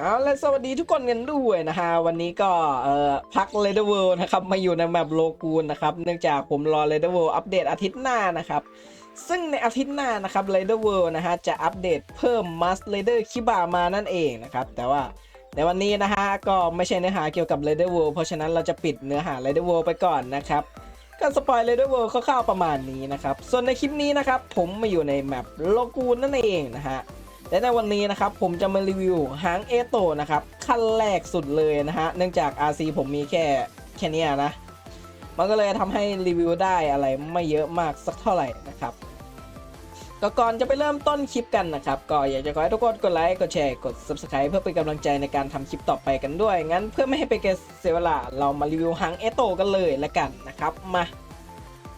เอาและสวัสดีทุกคนกันด้วยนะฮะวันนี้ก็เอ่อพัก l e เดอร์เวิลนะครับมาอยู่ในแมปโลกูนนะครับเนื่องจากผมรอ l e เดอร์เวิลอัปเดตอาทิตย์หน้านะครับ ซึ่งในอาทิตย์หน้านะครับ l e เดอร์เวิลนะฮะจะอัปเดตเพิ่มมัส r ลเดอร์คิบามานั่นเองนะครับ แต่ว่าในวันนี้นะฮะก็ไม่ใช่เนื้อหาเกี่ยวกับ l e เดอร์เวิลเพราะฉะนั้นเราจะปิดเนื้อหา l e เดอร์เวิลไปก่อนนะครับก็สปอย l e เดอร์เวิลคร่าวๆประมาณนี้นะครับส่วนในคลิปนี้นะครับผมมาอยู่ในแมปโลกูนนั่นเองนะฮะ และในวันนี้นะครับผมจะมารีวิวหางเอโตนะครับขั้นแรกสุดเลยนะฮะเนื่องจาก RC ผมมีแค่แค่นี้นะ มันก็เลยทำให้รีวิวได้อะไรไม่เยอะมากสักเท่าไหร่นะครับก็ก่อนจะไปเริ่มต้นคลิปกันนะครับ ก็อยากจะขอให้ทุกคนกดไลค์กดแชร์กด Subscribe เพื่อเป็นกำลังใจในการทำคลิปต่อไปกันด้วย งั้นเพื่อไม่ให้เป็นการเสียเวลาเรามารีวิวหางเอโตกันเลยละกันนะครับมา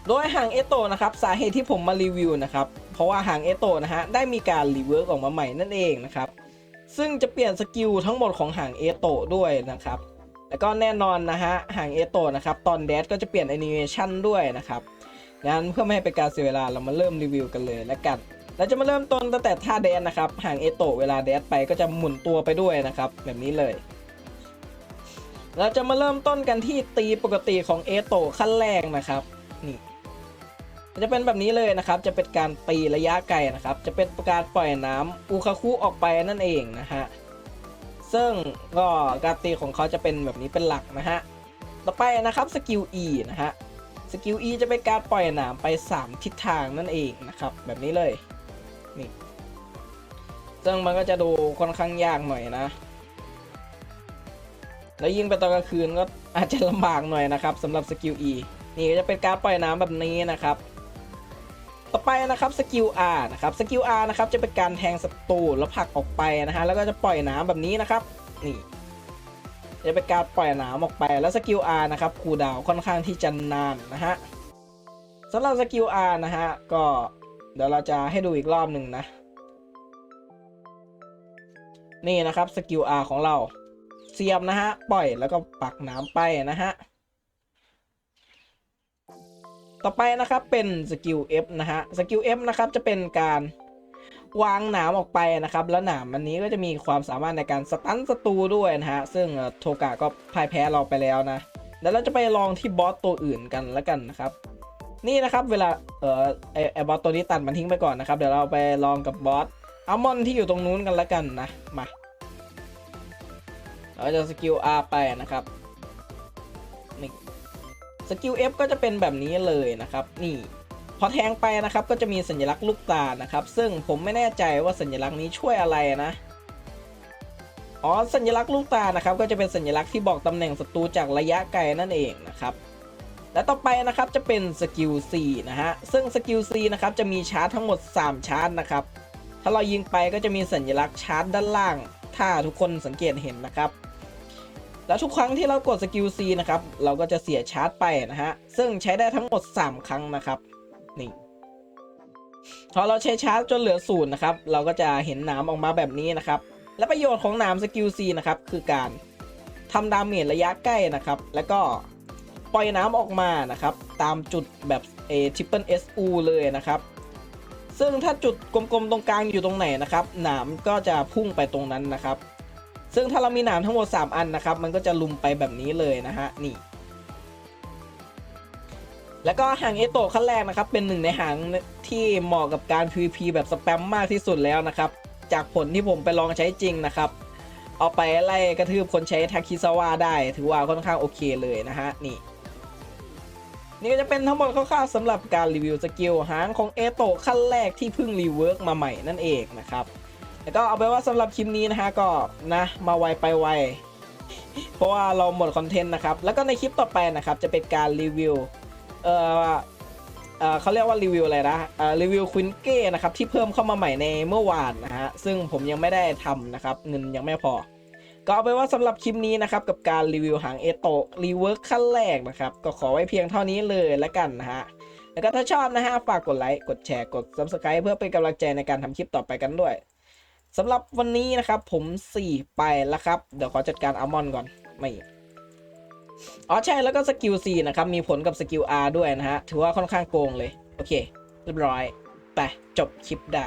โดยหางเอโตนะครับสาเหตุที่ผมมารีวิวนะครับ ราะว่าหางเอโตนะฮะได้มีการรีเวิร์กออกมาใหม่นั่นเองนะครับซึ่งจะเปลี่ยนสกิลทั้งหมดของหางเอโตด้วยนะครับแล้วก็แน่นอนนะฮะหางเอโตนะครับตอนแดดก็จะเปลี่ยนแอนิเมชันด้วยนะครับงั้นเพื่อไม่ให้เป็นการเสียเวลาเรามาเริ่มรีวิวกันเลยแล้วกันเราจะมาเริ่มต้นตั้งแต่ท่าแดนนะครับหางเอโตเวลาแดดไปก็จะหมุนตัวไปด้วยนะครับ แบบนี้เลย เราจะมาเริ่มต้นกันที่ตีปกติของเอโตขั้นแรกนะครับ นี่ จะเป็นแบบนี้เลยนะครับ จะเป็นการตีระยะไกลนะครับ จะเป็นการปล่อยน้ำอูคาคุออกไปนั่นเองนะฮะ ซึ่งก็การตีของเขาจะเป็นแบบนี้เป็นหลักนะฮะ ต่อไปนะครับสกิล E นะฮะ สกิล E จะเป็นการปล่อยน้ำไป 3 ทิศทางนั่นเองนะครับ แบบนี้เลย นี่ ซึ่งมันก็จะดูค่อนข้างยากหน่อยนะ แล้วยิ่งไปตอนกลางคืนก็อาจจะลำบากหน่อยนะครับสำหรับสกิล E นี่ก็จะเป็นการปล่อยน้ำแบบนี้นะครับ อไปนะครับสกิล R นะครับสกิล R นะครับจะเป็นการแทงศัตรูแล้วผลักออกไปนะฮะแล้วก็จะปล่อยน้ำแบบนี้นะครับนี่จะเป็นการปล่อยน้ำออกไปแล้วสกิล R นะครับคูดาวค่อนข้างที่จะนานนะฮะสำหรับสกิล R นะฮะก็เดี๋ยวเราจะให้ดูอีกรอบหนึ่งนะ นี่นะครับสกิล R ของเราเสียบนะฮะปล่อยแล้วก็ปักน้ำไปนะฮะ ต่อไปนะครับเป็นสกิล F นะฮะสกิล F นะครับจะเป็นการวางหนามออกไปนะครับ แล้วหนามอันนี้ก็จะมีความสามารถในการสตันศัตรูด้วยนะฮะ ซึ่งโทกะก็พ่ายแพ้เราไปแล้วนะเดี๋ยวเราจะไปลองที่บอสตัวอื่นกันแล้วกันนะครับ นี่นะครับเวลาเอ่อไออบอสตัวนี้ตัดมันทิ้งไปก่อนนะครับ เดี๋ยวเราไปลองกับบอสอัลมอนที่อยู่ตรงนู้นกันแล้วกันนะมาเราจะสกิล R ไปนะครับ สกิล F ก็จะเป็นแบบนี้เลยนะครับ นี่พอแทงไปนะครับก็จะมีสัญลักษณ์ลูกตานะครับ ซึ่งผมไม่แน่ใจว่าสัญลักษณ์นี้ช่วยอะไรนะอ๋อสัญลักษณ์ลูกตานะครับ ก็จะเป็นสัญลักษณ์ที่บอกตำแหน่งศัตรูจากระยะไกลนั่นเองนะครับ และต่อไปนะครับจะเป็นสกิล C นะฮะซึ่งสกิล C นะครับจะมีชาร์จทั้งหมด 3 ชาร์จนะครับถ้าเรายิงไปก็จะมีสัญลักษณ์ชาร์จด้านล่าง ถ้าทุกคนสังเกตเห็นนะครับ แล้วทุกครั้งที่เรากดสกิล C นะครับเราก็จะเสียชาร์จไปนะฮะซึ่งใช้ได้ทั้งหมด 3 ครั้งนะครับนี่พอเราใช้ชาร์จจนเหลือศูนย์นะครับเราก็จะเห็นหนามออกมาแบบนี้นะครับและประโยชน์ของหนามสกิล C นะครับคือการทำดาเมจระยะใกล้นะครับ แล้วก็ปล่อยน้ำออกมานะครับ ตามจุดแบบเอทิปเปิลเอสอูเลยนะครับ ซึ่งถ้าจุดกลมๆตรงกลางอยู่ตรงไหนนะครับ หนามก็จะพุ่งไปตรงนั้นนะครับ ซึ่งถ้าเรามีหนามทั้งหมด 3 อันนะครับ มันก็จะลุมไปแบบนี้เลยนะฮะ นี่ แล้วก็หางเอโตขั้นแรกนะครับ เป็นหนึ่งในหางที่เหมาะกับการ PVP แบบสแปมมากที่สุดแล้วนะครับ จากผลที่ผมไปลองใช้จริงนะครับ เอาไปไล่กระทืบคนใช้ทาคิซาวะได้ ถือว่าค่อนข้างโอเคเลยนะฮะ นี่ นี่ก็จะเป็นทั้งหมดคร่าวๆสำหรับการรีวิวสกิลหางของเอโตขั้นแรกที่เพิ่งรีเวิร์กมาใหม่นั่นเองนะครับ แล้วก็เอาไปว่าสำหรับคลิปนี้นะฮะก็นะมาไวไปไวเพราะว่าเราหมดคอนเทนต์นะครับ แล้วก็ในคลิปต่อไปนะครับจะเป็นการรีวิวเอ่อเขาเรียกว่ารีวิวอะไรนะรีวิวควินเก้นะครับที่เพิ่มเข้ามาใหม่ในเมื่อวานนะฮะซึ่งผมยังไม่ได้ทำนะครับเงินยังไม่พอ ก็เอาไปว่าสำหรับคลิปนี้นะครับกับการรีวิวหางเอโตรีเวิร์คขั้นแรกนะครับก็ขอไว้เพียงเท่านี้เลยละกันนะฮะแล้วก็ถ้าชอบนะฮะฝากกดไลค์กดแชร์กด Subscribe เพื่อเป็นกำลังใจในการทำคลิปต่อไปกันด้วย สำหรับวันนี้นะครับผม 4 ไปแล้วครับ เดี๋ยวขอจัดการอัลมอนก่อน ไม่อ๋อใช่แล้วก็สกิล C นะครับ มีผลกับสกิล R ด้วยนะฮะ ถือว่าค่อนข้างโกงเลย โอเค เรียบร้อย ไป จบคลิปได้